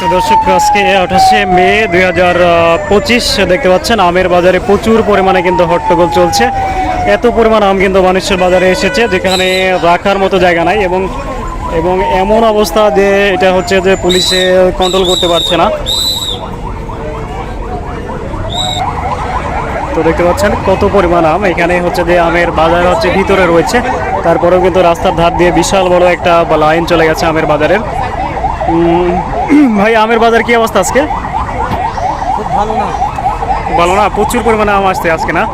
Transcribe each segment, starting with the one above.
তো দর্শক, আজকে আঠাশে মে দুই হাজার পঁচিশ, দেখতে পাচ্ছেন আমের বাজারে প্রচুর পরিমাণে কিন্তু হট্টগোল চলছে। এত পরিমাণ আম কিন্তু মানুষের বাজারে এসেছে, যেখানে রাখার মতো জায়গা নাই এবং এবং এমন অবস্থা যে এটা হচ্ছে যে পুলিশে কন্ট্রোল করতে পারছে না। তো দেখতে পাচ্ছেন কত পরিমাণ আম, এখানে হচ্ছে যে আমের বাজার হচ্ছে ভিতরে রয়েছে, তারপরেও কিন্তু রাস্তার ধার দিয়ে বিশাল বড় একটা লাইন চলে গেছে আমের বাজারের। ভাই আমের বাজার কি অবস্থা আজকে? খুব ভালো না। ভালো না? প্রচুর পরিমাণে আম আসছে আজকে না?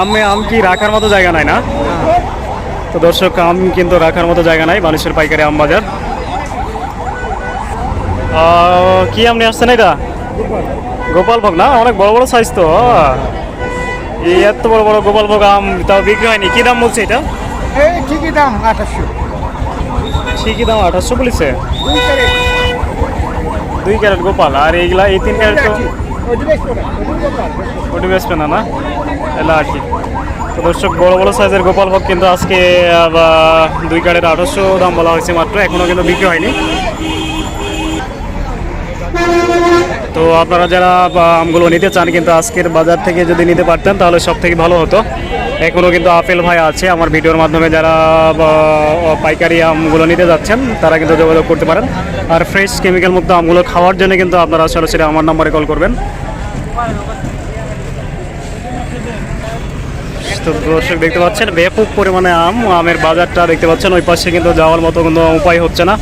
আমে আম কি রাখার মতো জায়গা নাই না? তো দর্শক আম কিন্তু রাখার মতো জায়গা নাই মানুষের পাইকারি আম বাজার। কি আম নিয়ে আসছেন এটা? গোপাল ভোগ না? অনেক বড় বড় সাইজ তো এই এত বড় বড় গোপাল ভোগ আম তাও বিক্রি হয়নি। কি দাম বলছে এটা? ঠিকই দাম আঠাশশো। ঠিকই দাম আঠাশশো বলেছে? দুই ক্যারেট। গোপাল আর এইগুলা এই তিন ক্যারেট তো ওটি বেচবে না না এলা আর কি। তো দর্শক বড় বড় সাইজের গোপাল ভোগ কিন্তু আজকে দুই কার্ডের আঠারোশো দাম বলা হয়েছে মাত্র এখনও কিন্তু বিক্রি হয়নি। তো আপনারা যারা আমগুলো নিতে চান কিন্তু আজকের বাজার থেকে যদি নিতে পারতেন তাহলে সব থেকে ভালো হতো। এখনও কিন্তু আপেল ভাই আছে। আমার ভিডিওর মাধ্যমে যারা পাইকারি আমগুলো নিতে যাচ্ছেন, তারা কিন্তু যোগাযোগ করতে পারেন। আর ফ্রেশ কেমিক্যাল মুক্ত আমগুলো খাওয়ার জন্য কিন্তু আপনারা সরাসরি আমার নম্বরে কল করবেন। দর্শক দেখতে পাচ্ছেন, ব্যাপক পরিমাণে আম, আমের বাজারটা দেখতে পাচ্ছেন, ওই পাশে কিন্তু যাওয়ার মতো কোনো উপায় হচ্ছে না।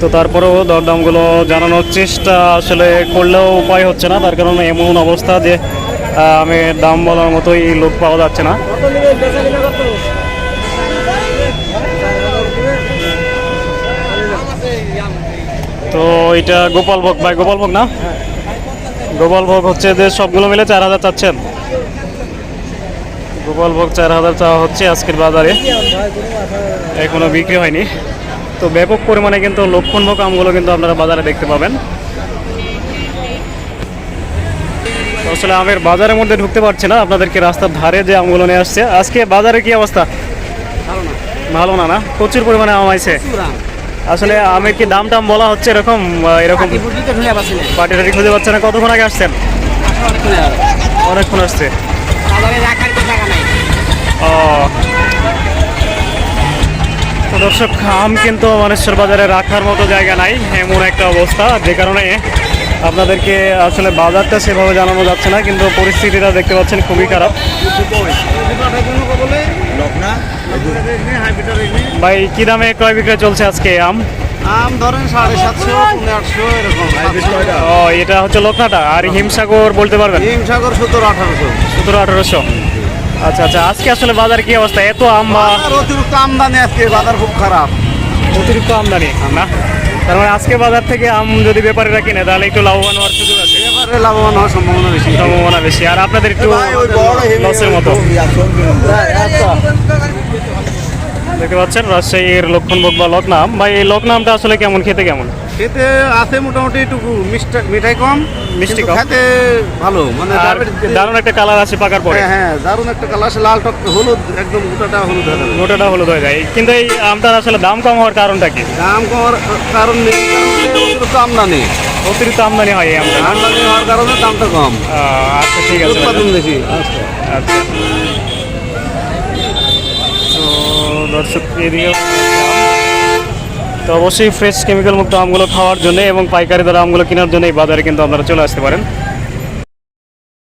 তো তারপরেও দরদামগুলো জানানোর চেষ্টা আসলে করলেও উপায় হচ্ছে না, তার কারণে এমন অবস্থা যে আমের দাম বলার মতোই লোক পাওয়া যাচ্ছে না। তো এটা গোপাল ভোগ, ভাই গোপাল ভোগ না? গোপাল ভোগ হচ্ছে যে সবগুলো মিলে চার হাজার চাচ্ছেন। গোপাল ভোগ চার হাজার চাওয়া হচ্ছে আজকের বাজারে। এখনও বিক্রি হয়নি। তো ব্যাপক পরিমাণে কিন্তু লক্ষণভোগ আমগুলো কিন্তু আপনারা বাজারে দেখতে পাবেন তো আসলে আমের বাজারের মধ্যে ঢুকতে পারছি না। আপনাদেরকে রাস্তার ধারে যে আমগুলো নিয়ে আসছে আজকে বাজারে কি অবস্থা? ভালো না। না না? প্রচুর পরিমাণে আম আছে আসলে আমের কি দাম টাম বলা হচ্ছে এরকম এরকম? পার্টি টাটি খুঁজে পাচ্ছে না। কতক্ষণ আগে আসছেন? অনেকক্ষণ আসছে। ও। দর্শক আম কিন্তু মানুষের বাজারে রাখার মতো জায়গা নাই। এমন একটা অবস্থা যে কারণে আপনাদেরকে আসলে বাজারটা সেভাবে জানানো যাচ্ছে না কিন্তু পরিস্থিতিটা দেখতে পাচ্ছেন খুবই খারাপ। ভাই কি দামে ক্রয় বিক্রয় চলছে আজকে? আম? আম ধরেন সাড়ে সাতশো আটশো এরকম। ও এটা হচ্ছে লোকনাটা আর হিমসাগর বলতে পারবেন? হিমসাগর সতেরো আঠারোশো। সতেরো আঠারোশো। আচ্ছা আচ্ছা আজকে আসলে বাজার কি অবস্থা? এত আম বা আর অতিরিক্ত আমদানি আজকে বাজার খুব খারাপ। অতিরিক্ত আমদানি? না। তার মানে আজকে বাজার থেকে আম যদি ব্যাপারীরা কিনে তাহলে একটু লাভবান হওয়ার সুযোগ আছে। এবারে লাভবান হওয়ার সম্ভাবনা বেশি। সম্ভাবনা বেশি। আর আপনাদের একটু লসের মতো। দেখতে পাচ্ছেন রাজশাহীর লক্ষণভোগ বা লকনাম ভাই এই লকনামটা আসলে কেমন খেতে কেমন? খেতে আছে মোটামুটি একটু মিষ্টা মিঠাই কম মিষ্টি কম। খেতে ভালো মানে দারুণ একটা কালার আছে পাকার পরে। হ্যাঁ হ্যাঁ দারুণ একটা কালার আছে লাল টক হলুদ একদম গোটাটা হলুদ হয়ে যাবে। গোটাটা হলুদ হয়ে যায়। কিন্তু এই আমটার আসলে দাম কম হওয়ার কারণটা কি? দাম কারণ নেই কারণ হচ্ছে অতিরিক্ত আমদানি। অতিরিক্ত আমদানি হয় এই আমটা। আমদানি হওয়ার কারণে দামটা কম। আচ্ছা ঠিক আছে উৎপাদন বেশি। আচ্ছা। তো দর্শক এদিকে তো অবশ্যই ফ্রেশ কেমিক্যাল মুক্ত আমগুলো খাওয়ার জন্য এবং পাইকারি দ্বারা আমগুলো কেনার জন্য এই বাজারে কিন্তু আপনারা চলে আসতে পারেন।